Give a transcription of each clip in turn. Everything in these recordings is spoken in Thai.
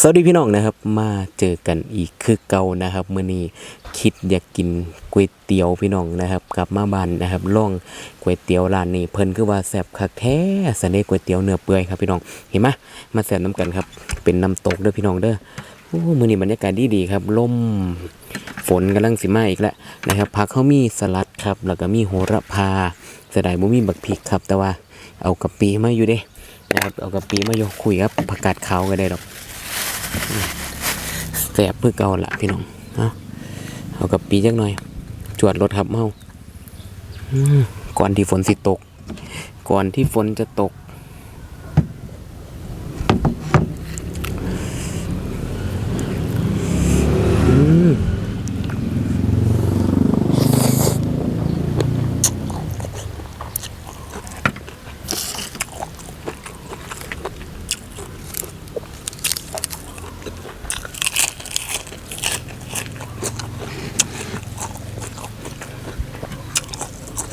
สวัสดีพี่น้องนะครับ มาเจอกันอีกคือเก่านะครับเมื่อนี้คิดอยากกินก๋วยเตี๋ยวพี่น้องนะครับ กลับมาบ้านนะครับล่องก๋วยเตี๋ยวร้านนี้เพิ่นคือว่าแซ่บคักแท้สเนก๋วยเตี๋ยวเนื้อเปื่อยครับพี่น้องเห็นไหมมาแซ่บน้ำกันครับ เป็นน้ำตกเด้อพี่น้องเด้อโอ้มื้อนี้บรรยากาศดีดีๆครับลมฝนกำลังสิมาอีกแล้วนะครับผักเขามีสลัดครับแล้วก็มีโหระพาเสดายบ่มีบักพริกครับ แต่ว่าเอากะปิมาอยู่เด้นะครับเอากะปิมาโยคุยครับผักกาดขาวก็ได้ดอก แสบเพื่อเก่าละพี่น้องเอาเอากับปีจักหน่อย จวดรถครับเมาก่อนที่ฝนสิตก ก่อนที่ฝนจะตก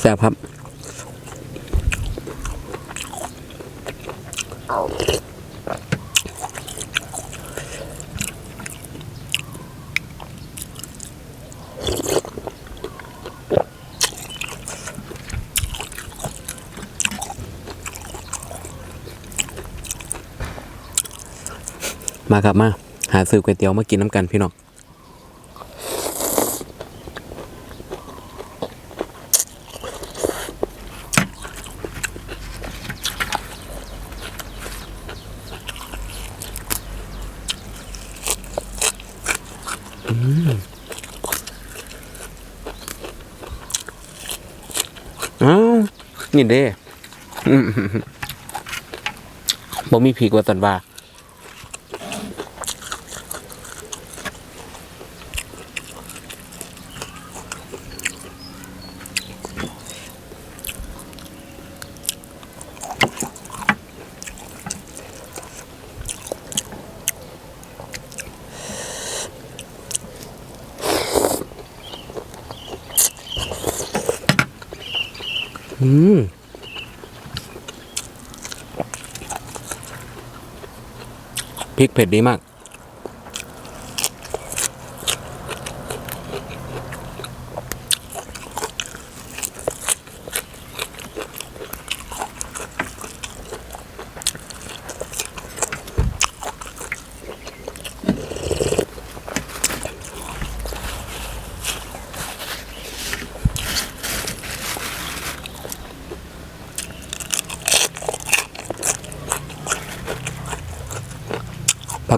แสบครับมาครับมา หาซื้อก๋วยเตี๋ยวมากินน้ำกันพี่น้อง อ้าว นี่เด้อืมบ่มีผีกว่าสันว่า อืมพริกเผ็ดดีมาก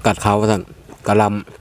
กกาดขาสั่นกระลำ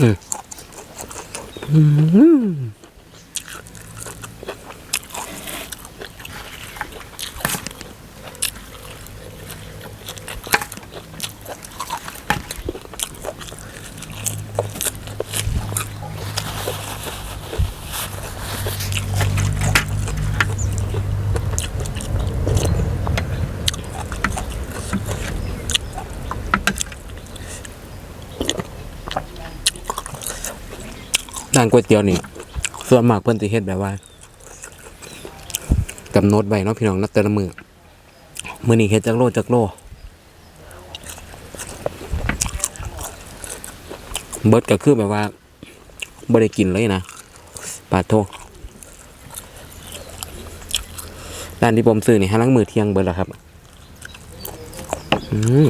อืม ร้านก๋วยเตี๋ยวนี่ ส่วนมากเพิ่นสิเฮ็ดแบบว่ากำหนดไว้เนาะพี่น้องนัดแต่ละมือมื้อนี้เฮ็ดจักโลจักโลเบิดก็คือแบบว่าบ่ได้กินเลยนะปาดโทร้านที่ผมซื้อนี่ห้าลังมือเที่ยงเบิดแล้วครับ อืม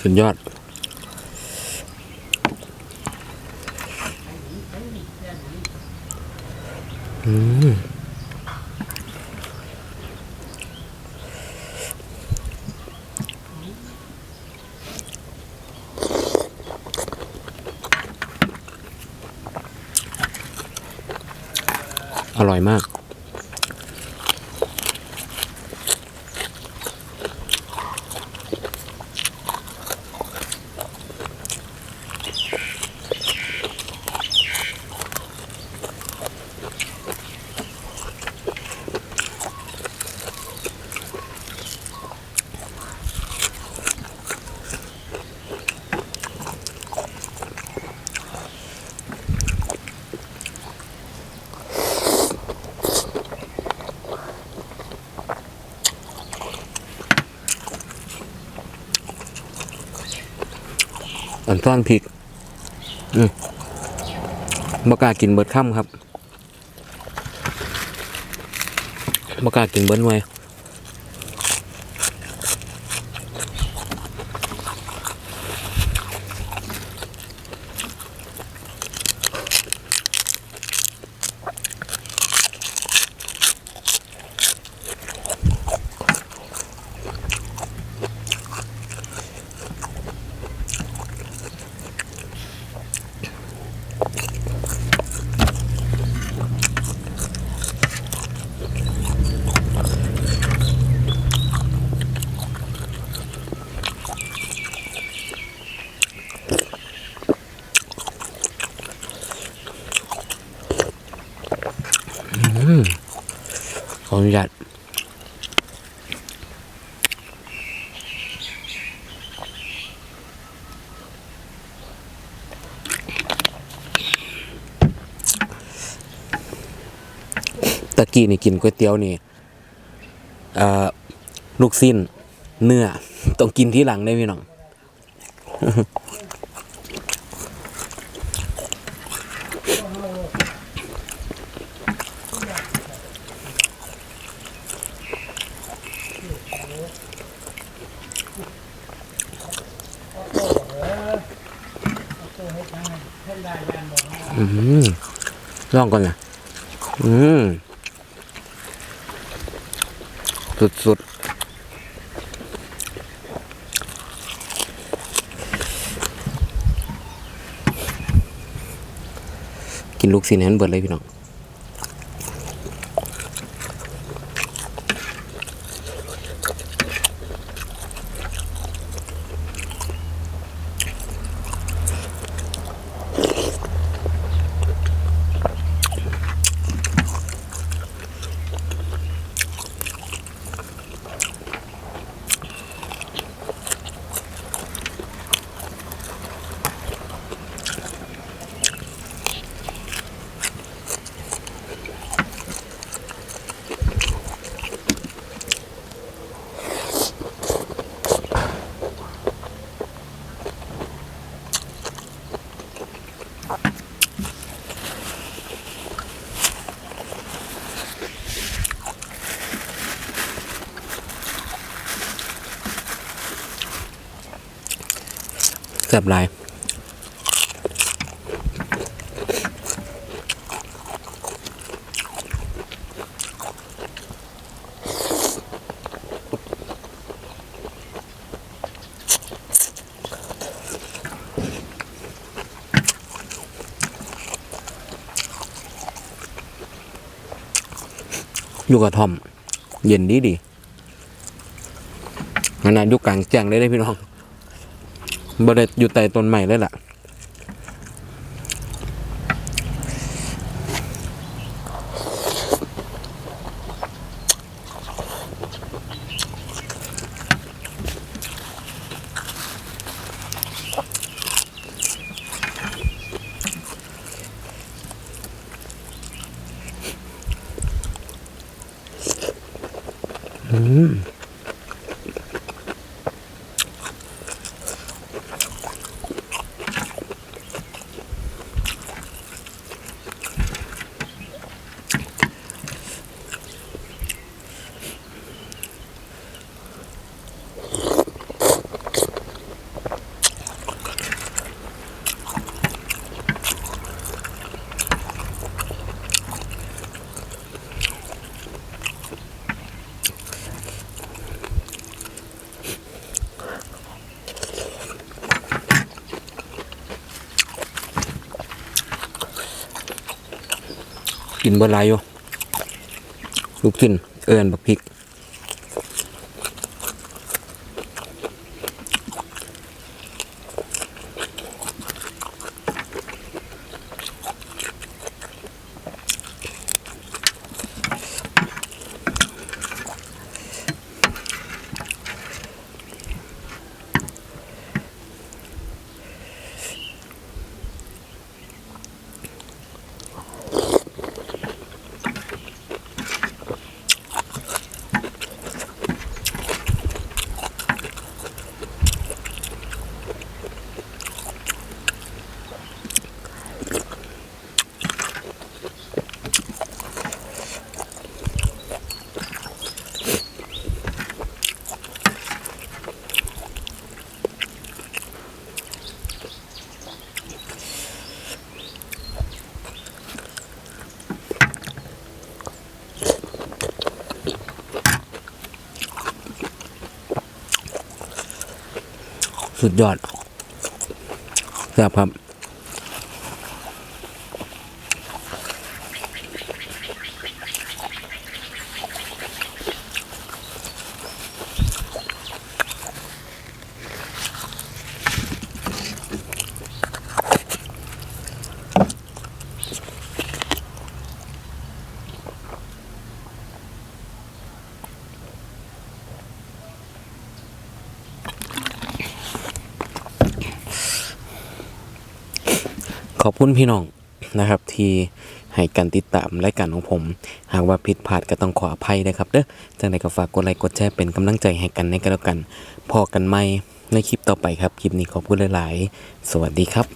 สุดยอดอร่อยมาก อันซ่อนพริกอืมบกากินเบิดค่ำครับบกากินเบิดไว้ ออนุญาตตะกี้นี่กินก๋วยเตี๋ยวนี่ลูกสิ้นเนื้อ ต้องกินที่หลังได้พี่น้อง อืมลองก่อนนะอืมสุดสุดกินลูกสินแห้นเบิดเลยพี่น้อง แซ่บหลายอยู่กับทอม เย็นดีดีขนาดอยู่กลางแจ้งเลยได้พี่น้อง บริอยู่ใต้ต้นใหม่เลยล่ะ อืม กินบอร์ไรอยู่ลูกชิ้นเอิญบักพริก สุดยอดแซ่บครับ ขอบคุณพี่น้องนะครับที่ให้การติดตามรายการของผม หากว่าผิดพลาดก็ต้องขออภัยนะครับเด้อจังใดก็ฝากกดไลค์กดแชร์เป็นกำลังใจให้กันในกันแล้วกันพอกันไหมในคลิปต่อไปครับ คลิปนี้ขอบคุณหลาย ๆ สวัสดีครับ